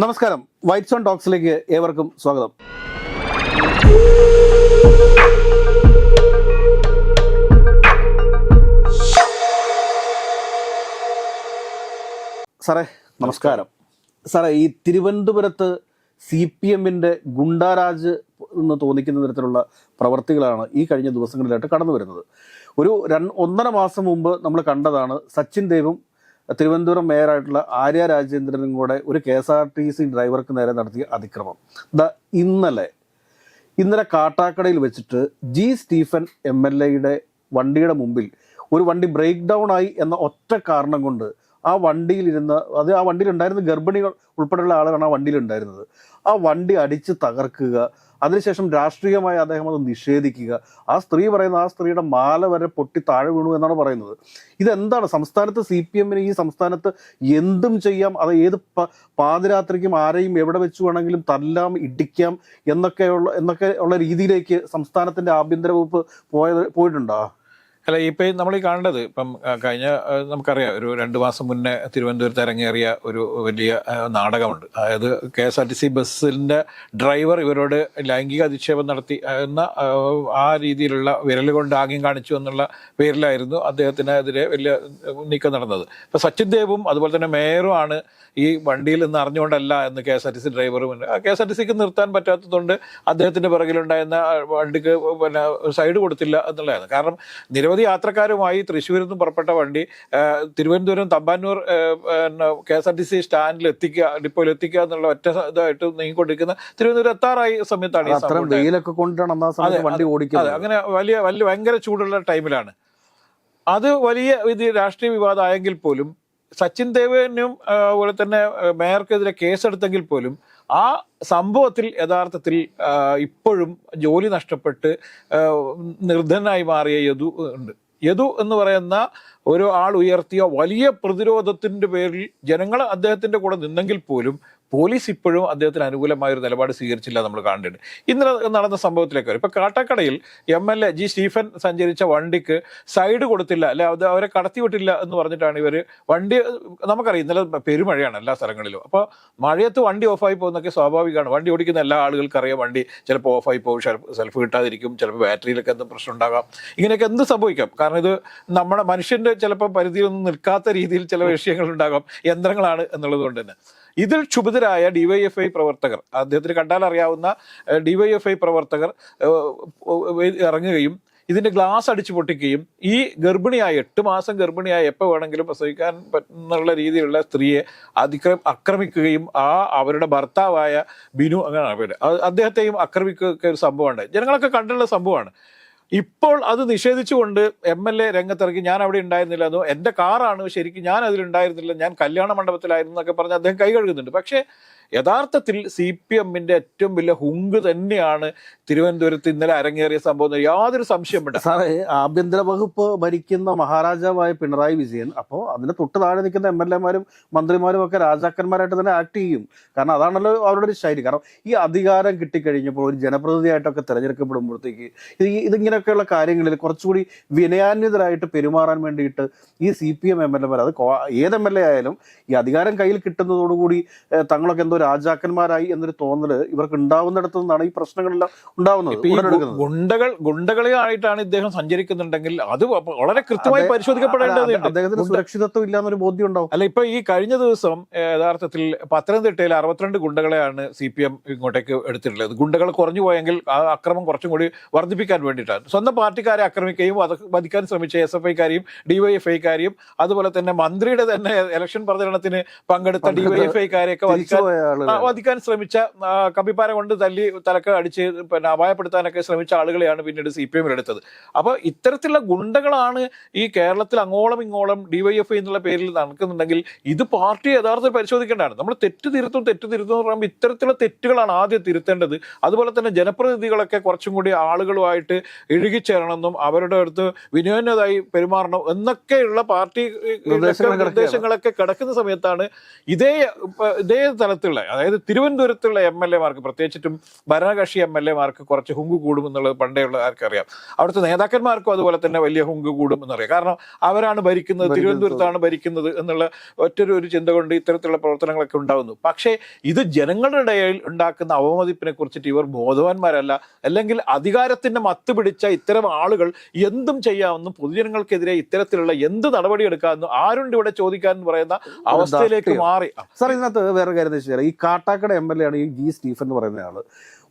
നമസ്കാരം. White zone ടോക്സിലേക്ക് ഏവർക്കും സ്വാഗതം. സാറേ നമസ്കാരം. സാറേ ഈ തിരുവനന്തപുരത്ത് സി പി എമ്മിന്റെ ഗുണ്ടാരാജ് എന്ന് തോന്നിക്കുന്ന തരത്തിലുള്ള പ്രവർത്തികളാണ് ഈ കഴിഞ്ഞ ദിവസങ്ങളിലായിട്ട് കടന്നു വരുന്നത് ഒരു ഒന്നര മാസം മുമ്പ് നമ്മൾ കണ്ടതാണ് സച്ചിൻ ദേവും തിരുവനന്തപുരം മേയറായിട്ടുള്ള ആര്യ രാജേന്ദ്രനും കൂടെ ഒരു K S R T C ഡ്രൈവർക്ക് നേരെ നടത്തിയ അതിക്രമം. ദ ഇന്നലെ ഇന്നലെ കാട്ടാക്കടയിൽ വെച്ചിട്ട് ജി സ്റ്റീഫൻ എം എൽ എയുടെ വണ്ടിയുടെ മുമ്പിൽ ഒരു വണ്ടി ബ്രേക്ക് ഡൗൺ ആയി എന്ന ഒറ്റ കാരണം കൊണ്ട് ആ വണ്ടിയിലിരുന്ന അത് ആ വണ്ടിയിലുണ്ടായിരുന്ന ഗർഭിണികൾ ഉൾപ്പെടെയുള്ള ആളുകളാണ് ആ വണ്ടിയിൽ ഉണ്ടായിരുന്നത് ആ വണ്ടി അടിച്ച് തകർക്കുക അതിനുശേഷം രാഷ്ട്രീയമായി അദ്ദേഹം അത് നിഷേധിക്കുക. ആ സ്ത്രീ പറയുന്ന ആ സ്ത്രീയുടെ മാല വരെ പൊട്ടി താഴെ വീണു എന്നാണ് പറയുന്നത്. ഇതെന്താണ്? സംസ്ഥാനത്ത് സി പി എമ്മിന് ഈ സംസ്ഥാനത്ത് എന്തും ചെയ്യാം. അത് ഏത് പാതിരാത്രിക്കും ആരെയും എവിടെ വെച്ച് വേണമെങ്കിലും തല്ലാം ഇടിക്കാം എന്നൊക്കെയുള്ള എന്നൊക്കെ ഉള്ള രീതിയിലേക്ക് സംസ്ഥാനത്തിന്റെ ആഭ്യന്തര വകുപ്പ് പോയത് പോയിട്ടുണ്ടോ? അല്ല ഇപ്പൊ നമ്മൾ ഈ കാണേണ്ടത് ഇപ്പം കഴിഞ്ഞ നമുക്കറിയാം ഒരു രണ്ട് മാസം മുന്നേ തിരുവനന്തപുരത്ത് ഇറങ്ങിയേറിയ ഒരു വലിയ നാടകമുണ്ട്. അതായത് K S R T C ബസ്സിന്റെ ഡ്രൈവർ ഇവരോട് ലൈംഗിക അധിക്ഷേപം നടത്തി എന്ന ആ, രീതിയിലുള്ള വിരൽ കൊണ്ട് ആംഗ്യം കാണിച്ചു എന്നുള്ള പേരിലായിരുന്നു അദ്ദേഹത്തിനെതിരെ വലിയ നീക്കം നടന്നത്. ഇപ്പൊ സച്ചിൻ ദേവും അതുപോലെ തന്നെ മേയറും ആണ് ഈ വണ്ടിയിൽ നിന്ന് അറിഞ്ഞുകൊണ്ടല്ല എന്ന് K S R T C ഡ്രൈവറും കെ എസ് ആർ ടി സിക്ക് നിർത്താൻ പറ്റാത്തതുകൊണ്ട് അദ്ദേഹത്തിന്റെ പിറകിലുണ്ടായിരുന്ന വണ്ടിക്ക് പിന്നെ സൈഡ് കൊടുത്തില്ല എന്നുള്ളതാണ്. കാരണം നിരവധി യാത്രക്കാരുമായി തൃശ്ശൂരിൽ നിന്നും പുറപ്പെട്ട വണ്ടി Thiruvananthapuram Thampanoor K S R T C സ്റ്റാൻഡിൽ എത്തിക്കുക ഡിപ്പോയിൽ എത്തിക്കുക എന്നുള്ള ഒറ്റ ഇതായിട്ട് നീങ്ങിക്കൊണ്ടിരിക്കുന്ന തിരുവനന്തപുരം എത്താറായി സമയത്താണ് അത്രയും. വെയിലൊക്കെ കൊണ്ടാണ് വണ്ടി ഓടിക്കുന്നത് അങ്ങനെ വലിയ വലിയ ഭയങ്കര ചൂടുള്ള ടൈമിലാണ് അത് വലിയ ഇത് രാഷ്ട്രീയ വിവാദമായെങ്കിൽ പോലും സച്ചിൻ ദേവനും അതുപോലെ തന്നെ മേയർക്കെതിരെ കേസെടുത്തെങ്കിൽ പോലും ആ സംഭവത്തിൽ യഥാർത്ഥത്തിൽ ഇപ്പോഴും ജോലി നഷ്ടപ്പെട്ട് നിർദ്ധനായി മാറിയ യദു ഉണ്ട്. യദു എന്ന് പറയുന്ന ഒരു ആൾ ഉയർത്തിയ വലിയ പ്രതിരോധത്തിന്റെ പേരിൽ ജനങ്ങൾ അദ്ദേഹത്തിന്റെ കൂടെ നിന്നെങ്കിൽ പോലും പോലീസ് ഇപ്പോഴും അദ്ദേഹത്തിന് അനുകൂലമായ ഒരു നിലപാട് സ്വീകരിച്ചില്ല നമ്മൾ കണ്ടിട്ടുണ്ട് ഇന്നലെ നടന്ന സംഭവത്തിലേക്ക് വരും. ഇപ്പൊ കാട്ടാക്കടയിൽ M L A G Stephen സഞ്ചരിച്ച വണ്ടിക്ക് സൈഡ് കൊടുത്തില്ല അല്ലെ അത് അവരെ കടത്തിവിട്ടില്ല എന്ന് പറഞ്ഞിട്ടാണ് ഇവർ വണ്ടി നമുക്കറിയാം ഇന്നലെ പെരുമഴയാണ് എല്ലാ സ്ഥലങ്ങളിലും. അപ്പോൾ മഴയത്ത് വണ്ടി ഓഫായി പോകുന്നൊക്കെ സ്വാഭാവികമാണ്. വണ്ടി ഓടിക്കുന്ന എല്ലാ ആളുകൾക്കും അറിയാം വണ്ടി ചിലപ്പോൾ ഓഫായി പോകും സെൽഫ് കിട്ടാതിരിക്കും ചിലപ്പോൾ ബാറ്ററിയിലൊക്കെ എന്ത് പ്രശ്നം ഉണ്ടാകാം. ഇങ്ങനെയൊക്കെ എന്ത് സംഭവിക്കാം? കാരണം ഇത് നമ്മുടെ മനുഷ്യന്റെ ചിലപ്പോൾ പരിധിയൊന്നും നിൽക്കാത്ത രീതിയിൽ ചില വിഷയങ്ങൾ ഉണ്ടാകാം യന്ത്രങ്ങളാണ് എന്നുള്ളത് കൊണ്ട് തന്നെ. ഇതിൽ ക്ഷുഭിതരായ ഡിവൈഎഫ്ഐ പ്രവർത്തകർ അദ്ദേഹത്തിന് കണ്ടാൽ അറിയാവുന്ന ഡിവൈഎഫ്ഐ പ്രവർത്തകർ ഇറങ്ങുകയും ഇതിന്റെ ഗ്ലാസ് അടിച്ചു പൊട്ടിക്കുകയും ഈ ഗർഭിണിയായ എട്ട് മാസം ഗർഭിണിയായ എപ്പോൾ വേണമെങ്കിലും പ്രസവിക്കാൻ പറ്റുന്നുള്ള രീതിയിലുള്ള സ്ത്രീയെ അതിക്ര ആക്രമിക്കുകയും ആ അവരുടെ ഭർത്താവായ ബിനു അത് അദ്ദേഹത്തെയും ആക്രമിക്കുക ഒരു സംഭവമുണ്ട്. ജനങ്ങളൊക്കെ കണ്ടുള്ള സംഭവമാണ്. ഇപ്പോൾ അത് നിഷേധിച്ചുകൊണ്ട് എം എൽ എ രംഗത്തിറങ്ങി ഞാൻ അവിടെ ഉണ്ടായിരുന്നില്ല എന്നോ എന്റെ കാറാണ് ശരിക്കും ഞാൻ അതിലുണ്ടായിരുന്നില്ല ഞാൻ കല്യാണ മണ്ഡപത്തിലായിരുന്നു എന്നൊക്കെ പറഞ്ഞ് അദ്ദേഹം കൈ കഴുകുന്നുണ്ട്. പക്ഷേ യഥാർത്ഥത്തിൽ സി പി എമ്മിന്റെ ഏറ്റവും വലിയ ഹുങ്ക് തന്നെയാണ് തിരുവനന്തപുരത്ത് ഇന്നലെ അരങ്ങേറിയ സംഭവം യാതൊരു സംശയം വേണ്ട സാറേ ആഭ്യന്തര വകുപ്പ് ഭരിക്കുന്ന മഹാരാജാവായ പിണറായി വിജയൻ അപ്പോൾ അതിന് തൊട്ട് താഴെ നിൽക്കുന്ന എം എൽ എമാരും മന്ത്രിമാരും ഒക്കെ രാജാക്കന്മാരായിട്ട് തന്നെ ആക്ട് ചെയ്യും. കാരണം അതാണല്ലോ അവരുടെ ഒരു ശൈലി. കാരണം ഈ അധികാരം കിട്ടിക്കഴിഞ്ഞപ്പോൾ ഒരു ജനപ്രതിനിധിയായിട്ടൊക്കെ തിരഞ്ഞെടുക്കപ്പെടുമ്പോഴത്തേക്ക് ഈ- ഇതിങ്ങനെയൊക്കെയുള്ള കാര്യങ്ങളിൽ കുറച്ചുകൂടി വിനയാന്വിതരായിട്ട് പെരുമാറാൻ വേണ്ടിയിട്ട് ഈ C P M M L എമാർ അത് ഏത് എം എൽ എ ആയാലും ഈ അധികാരം കയ്യിൽ കിട്ടുന്നതോടുകൂടി തങ്ങളൊക്കെ എന്തോ രാജാക്കന്മാരായി എന്നൊരു തോന്നൽ ഇവർക്ക് ഉണ്ടാവുന്നിടത്തു നിന്നാണ് ഈ പ്രശ്നങ്ങളെല്ലാം ഉണ്ടാവുന്നത് ഗുണ്ടകൾ ഗുണ്ടകളായിട്ടാണ് ഇദ്ദേഹം സഞ്ചരിക്കുന്നുണ്ടെങ്കിൽ അത് വളരെ കൃത്യമായി പരിശോധിക്കപ്പെടേണ്ടതുണ്ട് അദ്ദേഹത്തിന് സുരക്ഷിതത്വം ഇല്ലാന്നൊരു ബോധ്യം ഉണ്ടാവും അല്ല ഇപ്പൊ ഈ കഴിഞ്ഞ ദിവസം യഥാർത്ഥത്തിൽ പത്തനംതിട്ടയിൽ അറുപത്തിരണ്ട് ഗുണ്ടകളെയാണ് സി പി എം ഇങ്ങോട്ടേക്ക് എടുത്തിട്ടുള്ളത്. ഗുണ്ടകൾ കുറഞ്ഞു പോയെങ്കിൽ ആ അക്രമം കുറച്ചും കൂടി വർദ്ധിപ്പിക്കാൻ വേണ്ടിയിട്ടാണ്. സ്വന്തം പാർട്ടിക്കാരെ ആക്രമിക്കുകയും അത് വധിക്കാൻ ശ്രമിച്ച എസ് എഫ് ഐക്കാരെയും ഡിവൈഎഫ്ഐക്കാരെയും അതുപോലെ തന്നെ മന്ത്രിയുടെ തന്നെ ഇലക്ഷൻ പ്രചരണത്തിന് പങ്കെടുത്ത ഡിവൈഎഫ്ഐക്കാരെയൊക്കെ വധിക്കാൻ വധിക്കാൻ ശ്രമിച്ച കമ്പിപ്പാര കൊണ്ട് തല്ലി തലക്ക് അടിച്ച് പിന്നെ അപായപ്പെടുത്താനൊക്കെ ശ്രമിച്ച ആളുകളെയാണ് പിന്നീട് സി പി എമ്മിൽ എടുത്തത്. അപ്പോൾ ഇത്തരത്തിലുള്ള ഗുണ്ടകളാണ് ഈ കേരളത്തിൽ അങ്ങോളം ഇങ്ങോളം ഡിവൈഎഫ് എന്നുള്ള പേരിൽ നടക്കുന്നുണ്ടെങ്കിൽ ഇത് പാർട്ടി യഥാർത്ഥത്തിൽ പരിശോധിക്കേണ്ടതാണ്. നമ്മൾ തെറ്റ് തിരുത്തും തെറ്റ് തിരുത്തും എന്ന് പറയുമ്പോൾ ഇത്തരത്തിലുള്ള തെറ്റുകളാണ് ആദ്യം തിരുത്തേണ്ടത്. അതുപോലെ തന്നെ ജനപ്രതിനിധികളൊക്കെ കുറച്ചും കൂടി ആളുകളുമായിട്ട് ഇഴുകിച്ചേരണമെന്നും അവരുടെ അടുത്ത് വിനോദമായി പെരുമാറണം എന്നൊക്കെയുള്ള പാർട്ടി. നിർദ്ദേശങ്ങളൊക്കെ കിടക്കുന്ന സമയത്താണ് ഇതേ ഇതേ തലത്തിലുള്ള കേരളത്തിലുള്ള അതായത് തിരുവനന്തപുരത്തുള്ള എം എൽ എമാർക്ക് പ്രത്യേകിച്ചിട്ടും ഭരണകക്ഷി എം എൽ എമാർക്ക് കുറച്ച് ഹുങ്ക് കൂടും എന്നുള്ളത് പണ്ടേ ഉള്ള ആർക്കറിയാം. അവിടുത്തെ നേതാക്കന്മാർക്കും അതുപോലെ തന്നെ വലിയ ഹുങ്ക് കൂടും എന്നറിയാം കാരണം അവരാണ് ഭരിക്കുന്നത് തിരുവനന്തപുരത്താണ് ഭരിക്കുന്നത് എന്നുള്ള ഒറ്റൊരു ഒരു ചിന്ത കൊണ്ട് ഇത്തരത്തിലുള്ള പ്രവർത്തനങ്ങളൊക്കെ ഉണ്ടാകുന്നു പക്ഷേ ഇത് ജനങ്ങളുടെ ഇടയിൽ ഉണ്ടാക്കുന്ന അവമതിപ്പിനെ കുറിച്ചിട്ട് ഇവർ ബോധവാന്മാരല്ല. അല്ലെങ്കിൽ അധികാരത്തിന്റെ മത്ത് പിടിച്ച ഇത്തരം ആളുകൾ എന്തും ചെയ്യാമെന്നും പൊതുജനങ്ങൾക്കെതിരെ ഇത്തരത്തിലുള്ള എന്ത് നടപടി എടുക്കാമെന്നും ആരുണ്ട് ഇവിടെ ചോദിക്കാൻ പറയുന്ന അവസ്ഥയിലേക്ക് മാറി. സാർ ഇതിനകത്ത് വേറെ കാര്യം വെച്ചാൽ ഈ കാട്ടാക്കട എം എൽ എ ആണ് ഈ ജി സ്റ്റീഫൻ എന്ന് പറയുന്ന ആൾ.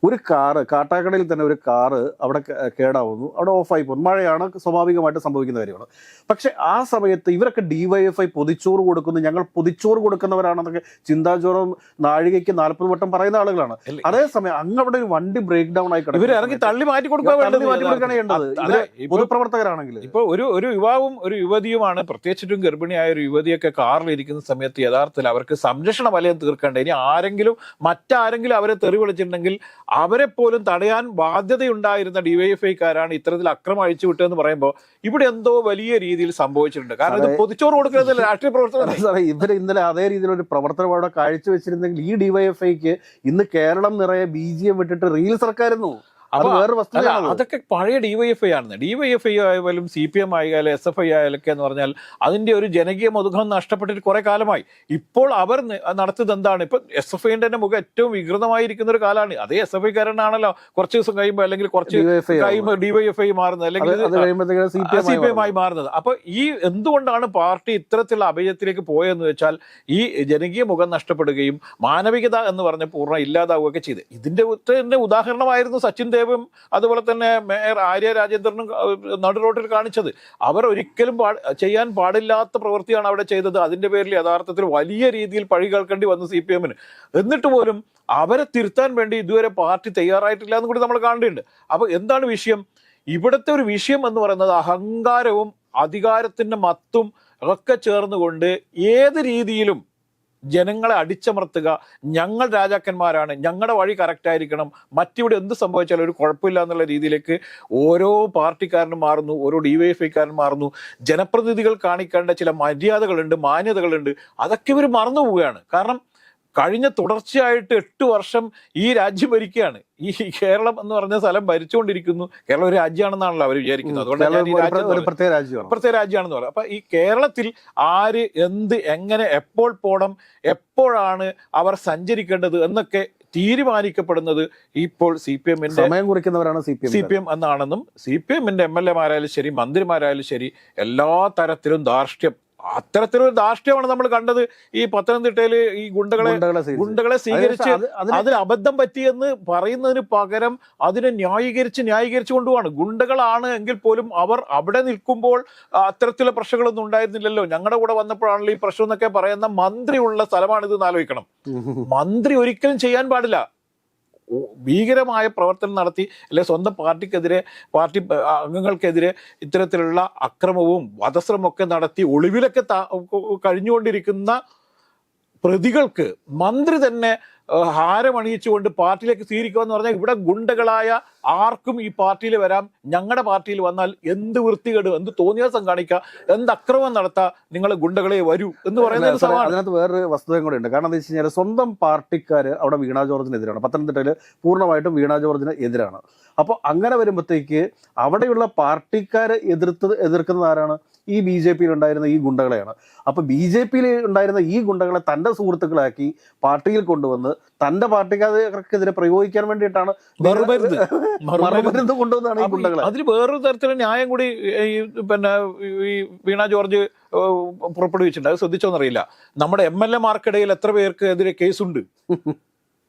ഒരു കാറ് കാട്ടാക്കടയിൽ തന്നെ ഒരു കാറ് അവിടെ കേടാവുന്നു. അവിടെ ഓഫായി പോകുന്നു. മഴയാണ് സ്വാഭാവികമായിട്ട് സംഭവിക്കുന്ന കാര്യമാണ്. പക്ഷെ ആ സമയത്ത് ഇവരൊക്കെ ഡിവൈഎഫ്ഐ പൊതിച്ചോറ് കൊടുക്കുന്നു. ഞങ്ങൾ പൊതിച്ചോറ് കൊടുക്കുന്നവരാണെന്നൊക്കെ ചിന്താചോറും നാഴികയ്ക്ക് നാൽപ്പത് വട്ടം പറയുന്ന ആളുകളാണ്. അതേസമയം അങ്ങ് അവിടെ ഒരു വണ്ടി ബ്രേക്ക് ഡൗൺ ആയി ഇറങ്ങി തള്ളി മാറ്റി കൊടുക്കാൻ കൊടുക്കുകയാണ് പൊതുപ്രവർത്തകരാണെങ്കിൽ ഇപ്പൊ ഒരു ഒരു യുവാവും ഒരു യുവതിയുമാണ്. പ്രത്യേകിച്ചിട്ടും ഗർഭിണിയായ ഒരു യുവതിയൊക്കെ കാറിൽ ഇരിക്കുന്ന സമയത്ത് യഥാർത്ഥത്തിൽ അവർക്ക് സംരക്ഷണ വലയം തീർക്കേണ്ട. ഇനി ആരെങ്കിലും മറ്റാരെങ്കിലും അവരെ തെറി വിളിച്ചിട്ടുണ്ടെങ്കിൽ അവരെ പോലും തടയാൻ ബാധ്യതയുണ്ടായിരുന്ന ഡിവൈഎഫ്ഐക്കാരാണ് ഇത്തരത്തിൽ അക്രമം അഴിച്ചു വിട്ടതെന്ന് പറയുമ്പോൾ ഇവിടെ എന്തോ വലിയ രീതിയിൽ സംഭവിച്ചിട്ടുണ്ട്. കാരണം ഇത് പൊതിച്ചോറ് കൊടുക്കുന്നത് രാഷ്ട്രീയ പ്രവർത്തനം സാറേ ഇവർ ഇന്നലെ അതേ രീതിയിൽ ഒരു പ്രവർത്തനം അവിടെ കാഴ്ചവെച്ചിരുന്നെങ്കിൽ ഈ ഡിവൈഎഫ്ഐക്ക് ഇന്ന് കേരളം നിറയെ ബി ജി എം വിട്ടിട്ട് റീൽ സർക്കാരുന്നു അതൊക്കെ പഴയ ഡിവൈഎഫ്ഐ ആണ് ഡിവൈഎഫ്ഐ ആയാലും സി പി എം ആയാലും എസ് എഫ് ഐ ആയാലൊക്കെ എന്ന് പറഞ്ഞാൽ അതിന്റെ ഒരു ജനകീയ മുഖം നഷ്ടപ്പെട്ടിട്ട് കുറെ കാലമായി. ഇപ്പോൾ അവർ നടത്തിയത് നടത്തുന്നത് എന്താണ്? ഇപ്പൊ എസ് എഫ് ഐന്റെ തന്നെ മുഖം ഏറ്റവും വികൃതമായിരിക്കുന്ന ഒരു കാലമാണ്. അതേ എസ് എഫ് ഐക്കാരനാണല്ലോ കുറച്ച് ദിവസം കഴിയുമ്പോൾ അല്ലെങ്കിൽ കുറച്ച് കഴിയുമ്പോൾ ഡിവൈഎഫ്ഐ മാറുന്നത്. അല്ലെങ്കിൽ സി പി എം ആയി മാറുന്നത്. അപ്പൊ ഈ എന്തുകൊണ്ടാണ് പാർട്ടി ഇത്തരത്തിലുള്ള അഭയത്തിലേക്ക് പോയതെന്ന് വെച്ചാൽ ഈ ജനകീയ മുഖം നഷ്ടപ്പെടുകയും മാനവികത എന്ന് പറഞ്ഞ പൂർണ ഇല്ലാതാവുകയൊക്കെ ചെയ്ത്. ഇതിന്റെ ഉദാഹരണമായിരുന്നു സച്ചിൻ ദേവും അതുപോലെ തന്നെ മേയർ ആര്യ രാജേന്ദ്രനും നടു റോഡിൽ കാണിച്ചത്. അവർ ഒരിക്കലും ചെയ്യാൻ പാടില്ലാത്ത പ്രവൃത്തിയാണ് അവിടെ ചെയ്തത്. അതിന്റെ പേരിൽ യഥാർത്ഥത്തിൽ വലിയ രീതിയിൽ പഴി കേൾക്കേണ്ടി വന്നു സി പി എമ്മിന്. എന്നിട്ട് പോലും അവരെ തിരുത്താൻ വേണ്ടി ഇതുവരെ പാർട്ടി തയ്യാറായിട്ടില്ല എന്ന് കൂടി നമ്മൾ കാണേണ്ടതുണ്ട് അപ്പൊ എന്താണ് വിഷയം? ഇവിടുത്തെ ഒരു വിഷയം എന്ന് പറയുന്നത് അഹങ്കാരവും അധികാരത്തിന്റെ മത്തും ഒക്കെ ചേർന്നുകൊണ്ട് ഏത് രീതിയിലും ജനങ്ങളെ അടിച്ചമർത്തുക. ഞങ്ങൾ രാജാക്കന്മാരാണ്. ഞങ്ങളുടെ വഴി കറക്റ്റ് ആയിരിക്കണം. മറ്റിവിടെ എന്ത് സംഭവിച്ചാലും ഒരു കുഴപ്പമില്ല എന്നുള്ള രീതിയിലേക്ക് ഓരോ പാർട്ടിക്കാരനും മാറുന്നു ഓരോ ഡി വൈ ഡിവൈഎഫ്ഐക്കാരനും മാറുന്നു. ജനപ്രതിനിധികൾ കാണിക്കേണ്ട ചില മര്യാദകളുണ്ട് മാന്യതകളുണ്ട്. അതൊക്കെ ഇവർ മറന്നു പോവുകയാണ് കാരണം കഴിഞ്ഞ തുടർച്ചയായിട്ട് എട്ട് വർഷം ഈ രാജ്യം ഭരിക്കുകയാണ്. ഈ കേരളം എന്ന് പറഞ്ഞ സ്ഥലം ഭരിച്ചുകൊണ്ടിരിക്കുന്നു. കേരളം ഒരു രാജ്യമാണെന്നാണല്ലോ അവർ വിചാരിക്കുന്നത്. അതുകൊണ്ട് പ്രത്യേക രാജ്യമാണ്. പ്രത്യേക രാജ്യമാണെന്ന് പറയാം. അപ്പൊ ഈ കേരളത്തിൽ ആര് എന്ത് എങ്ങനെ എപ്പോൾ പോണം എപ്പോഴാണ് അവർ സഞ്ചരിക്കേണ്ടത് എന്നൊക്കെ തീരുമാനിക്കപ്പെടുന്നത് ഇപ്പോൾ സി പി എമ്മിന്റെ സമയം കുറിക്കുന്നവരാണ് C P C P M എന്നാണെന്നും C P എമ്മിന്റെ എം എൽ എമാരായാലും ശരി മന്ത്രിമാരായാലും ശരി എല്ലാ തരത്തിലും ധാർഷ്ട്യം അത്തരത്തിലൊരു ധാർഷ്ട്യമാണ് നമ്മൾ കണ്ടത് ഈ പത്തനംതിട്ടയിൽ ഈ ഗുണ്ടകളെ ഗുണ്ടകളെ സ്വീകരിച്ചു. അതിന് അതിൽ അബദ്ധം പറ്റിയെന്ന് പറയുന്നതിന് പകരം അതിനെ ന്യായീകരിച്ച് ന്യായീകരിച്ചു കൊണ്ടുപോവാണ്. ഗുണ്ടകളാണ് എങ്കിൽ പോലും അവർ അവിടെ നിൽക്കുമ്പോൾ അത്തരത്തിലുള്ള പ്രശ്നങ്ങളൊന്നും ഉണ്ടായിരുന്നില്ലല്ലോ. ഞങ്ങളുടെ കൂടെ വന്നപ്പോഴാണല്ലോ ഈ പ്രശ്നം എന്നൊക്കെ പറയുന്ന മന്ത്രിയുള്ള സ്ഥലമാണിത് എന്ന് ആലോചിക്കണം മന്ത്രി ഒരിക്കലും ചെയ്യാൻ പാടില്ല. ഭീകരമായ പ്രവർത്തനം നടത്തി അല്ലെ സ്വന്തം പാർട്ടിക്കെതിരെ പാർട്ടി അംഗങ്ങൾക്കെതിരെ ഇത്തരത്തിലുള്ള അക്രമവും വധശ്രമൊക്കെ നടത്തി ഒളിവിലൊക്കെ കഴിഞ്ഞുകൊണ്ടിരിക്കുന്ന പ്രതികൾക്ക് മന്ത്രി തന്നെ ഹാരമണിയിച്ചുകൊണ്ട് പാർട്ടിയിലേക്ക് സ്വീകരിക്കുക എന്ന് പറഞ്ഞാൽ ഇവിടെ ഗുണ്ടകളായ ആർക്കും ഈ പാർട്ടിയിൽ വരാം. ഞങ്ങളുടെ പാർട്ടിയിൽ വന്നാൽ എന്ത് വൃത്തികേട് എന്ത് തോന്നിയാസം കാണിക്കുക എന്ത് അക്രമം നടത്താം നിങ്ങൾ ഗുണ്ടകളെ വരൂ എന്ന് പറയുന്ന ഒരു സാറേ, സവാണ്. അതിനകത്ത് വേറൊരു വസ്തുതയും കൂടെ ഉണ്ട്. കാരണം എന്താ വെച്ച് കഴിഞ്ഞാൽ സ്വന്തം പാർട്ടിക്കാർ അവിടെ വീണ ജോർജിനെതിരാണ്. പത്തനംതിട്ടയിൽ പൂർണമായിട്ടും വീണാ ജോർജിന് എതിരാണ്. അപ്പോൾ അങ്ങനെ വരുമ്പോഴത്തേക്ക് അവിടെയുള്ള പാർട്ടിക്കാരെ എതിർത്ത് എതിർക്കുന്നത് ആരാണ്? ഈ ബി ജെ പിയിൽ ഉണ്ടായിരുന്ന ഈ ഗുണ്ടകളെയാണ്. അപ്പൊ ബി ജെ പിയിൽ ഉണ്ടായിരുന്ന ഈ ഗുണ്ടകളെ തന്റെ സുഹൃത്തുക്കളാക്കി പാർട്ടിയിൽ കൊണ്ടുവന്ന് തന്റെ പാർട്ടിക്കാർക്കെതിരെ പ്രയോഗിക്കാൻ വേണ്ടിയിട്ടാണ് മറുമരുന്ന്. കൊണ്ടുവന്നാണ് ഈ ഗുണ്ടകളെ. അതിൽ വേറൊരു തരത്തിലുള്ള ന്യായം കൂടി ഈ പിന്നെ ഈ വീണ ജോർജ് പുറപ്പെടുവിച്ചിട്ടുണ്ട്. അത് ശ്രദ്ധിച്ചോന്നറിയില്ല. നമ്മുടെ എം എൽ എ മാർക്കിടയിൽ എത്ര പേർക്ക് എതിരെ കേസുണ്ട്?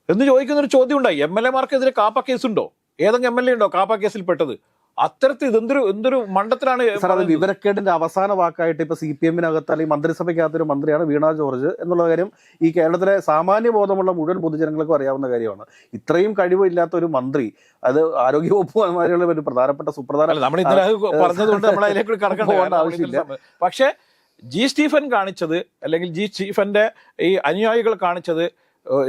എന്ന് ചോദിക്കുന്ന ഒരു ചോദ്യം ഉണ്ടായി എം എൽ എ മാർക്കെതിരെ കാപ്പ കേസുണ്ടോ ഏതെങ്കിലും എം എൽ എ ഉണ്ടോ കാപ്പ കേസിൽ പെട്ടത് അത്തരത്തിൽ ഇതെന്തൊരു എന്തൊരു മണ്ഡത്തിലാണ് സാർ അത് വിവരക്കേടിന്റെ അവസാന വാക്കായിട്ട് ഇപ്പൊ സി പി എമ്മിനകത്ത് അല്ലെങ്കിൽ മന്ത്രിസഭയ്ക്കകത്തൊരു മന്ത്രിയാണ് വീണ ജോർജ് എന്നുള്ള കാര്യം ഈ കേരളത്തിലെ സാമാന്യ ബോധമുള്ള മുഴുവൻ പൊതുജനങ്ങൾക്കും അറിയാവുന്ന കാര്യമാണ് ഇത്രയും കഴിവില്ലാത്ത ഒരു മന്ത്രി അത് ആരോഗ്യവകുപ്പ് മാതിരിയുള്ള ഒരു പ്രധാനപ്പെട്ട സുപ്രധാന നമ്മൾ ഇന്നലെ അത് പറഞ്ഞതുകൊണ്ട് നമ്മൾ അതിലേക്ക് കടക്കേണ്ട ആവശ്യമില്ല. പക്ഷേ ജി സ്റ്റീഫൻ കാണിച്ചത് അല്ലെങ്കിൽ ജി സ്റ്റീഫന്റെ ഈ അനുയായികൾ കാണിച്ചത്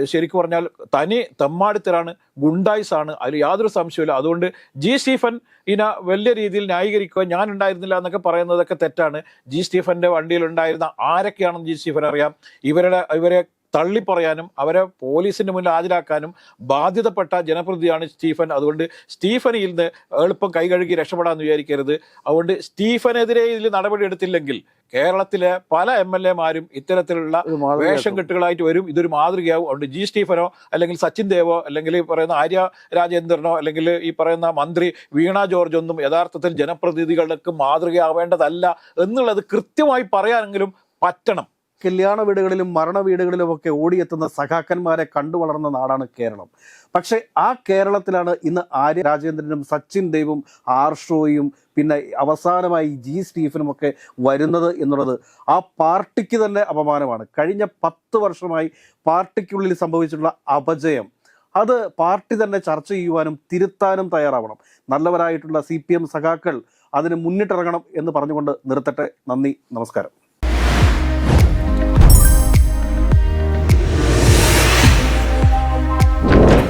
ശരിക്കും പറഞ്ഞാൽ തനി തെമ്മാടിത്തരാണ് ഗുണ്ടായിസ് ആണ് അതിൽ യാതൊരു സംശയമില്ല അതുകൊണ്ട് ജി സ്റ്റീഫൻ ഇന വലിയ രീതിയിൽ ന്യായീകരിക്കുക ഞാൻ ഉണ്ടായിരുന്നില്ല എന്നൊക്കെ പറയുന്നതൊക്കെ തെറ്റാണ്. ജി സ്റ്റീഫന്റെ വണ്ടിയിൽ ഉണ്ടായിരുന്ന ആരൊക്കെയാണെന്ന് ജി സ്റ്റീഫൻ അറിയാം ഇവരുടെ ഇവരെ തള്ളിപ്പറയാനും അവരെ പോലീസിന്റെ മുന്നിൽ ഹാജരാക്കാനും ബാധ്യതപ്പെട്ട ജനപ്രതിയാണ് സ്റ്റീഫൻ. അതുകൊണ്ട് സ്റ്റീഫനിൽ നിന്ന് എളുപ്പം കൈകഴുകി രക്ഷപ്പെടാമെന്ന് വിചാരിക്കരുത്. അതുകൊണ്ട് സ്റ്റീഫനെതിരെ ഇതിൽ നടപടി എടുത്തില്ലെങ്കിൽ കേരളത്തിലെ പല എം എൽ എമാരും ഇത്തരത്തിലുള്ള വേഷം കെട്ടുകളായിട്ട് വരും. ഇതൊരു മാതൃകയാവും. അതുകൊണ്ട് ജി സ്റ്റീഫനോ അല്ലെങ്കിൽ സച്ചിൻ ദേവോ അല്ലെങ്കിൽ ഈ പറയുന്ന ആര്യ രാജേന്ദ്രനോ അല്ലെങ്കിൽ ഈ പറയുന്ന മന്ത്രി വീണ ജോർജ് ഒന്നും യഥാർത്ഥത്തിൽ ജനപ്രതിനിധികൾക്ക് മാതൃകയാവേണ്ടതല്ല എന്നുള്ളത് കൃത്യമായി പറയാനെങ്കിലും പറ്റണം. കല്യാണ വീടുകളിലും മരണ വീടുകളിലും ഒക്കെ ഓടിയെത്തുന്ന സഖാക്കന്മാരെ കണ്ടു വളർന്ന നാടാണ് കേരളം. പക്ഷെ ആ കേരളത്തിലാണ് ഇന്ന് ആര്യ രാജേന്ദ്രനും സച്ചിൻ ദേവും ആർഷോയും പിന്നെ അവസാനമായി ജി സ്റ്റീഫനും ഒക്കെ വരുന്നത് എന്നുള്ളത് ആ പാർട്ടിക്ക് തന്നെ അപമാനമാണ്. കഴിഞ്ഞ പത്ത് വർഷമായി പാർട്ടിക്കുള്ളിൽ സംഭവിച്ചിട്ടുള്ള അപജയം. അത് പാർട്ടി തന്നെ ചർച്ച ചെയ്യുവാനും തിരുത്താനും തയ്യാറാവണം. നല്ലവരായിട്ടുള്ള സി പി എം സഖാക്കൾ അതിന് മുന്നിട്ടിറങ്ങണം എന്ന് പറഞ്ഞുകൊണ്ട് നിർത്തട്ടെ. നന്ദി. നമസ്കാരം.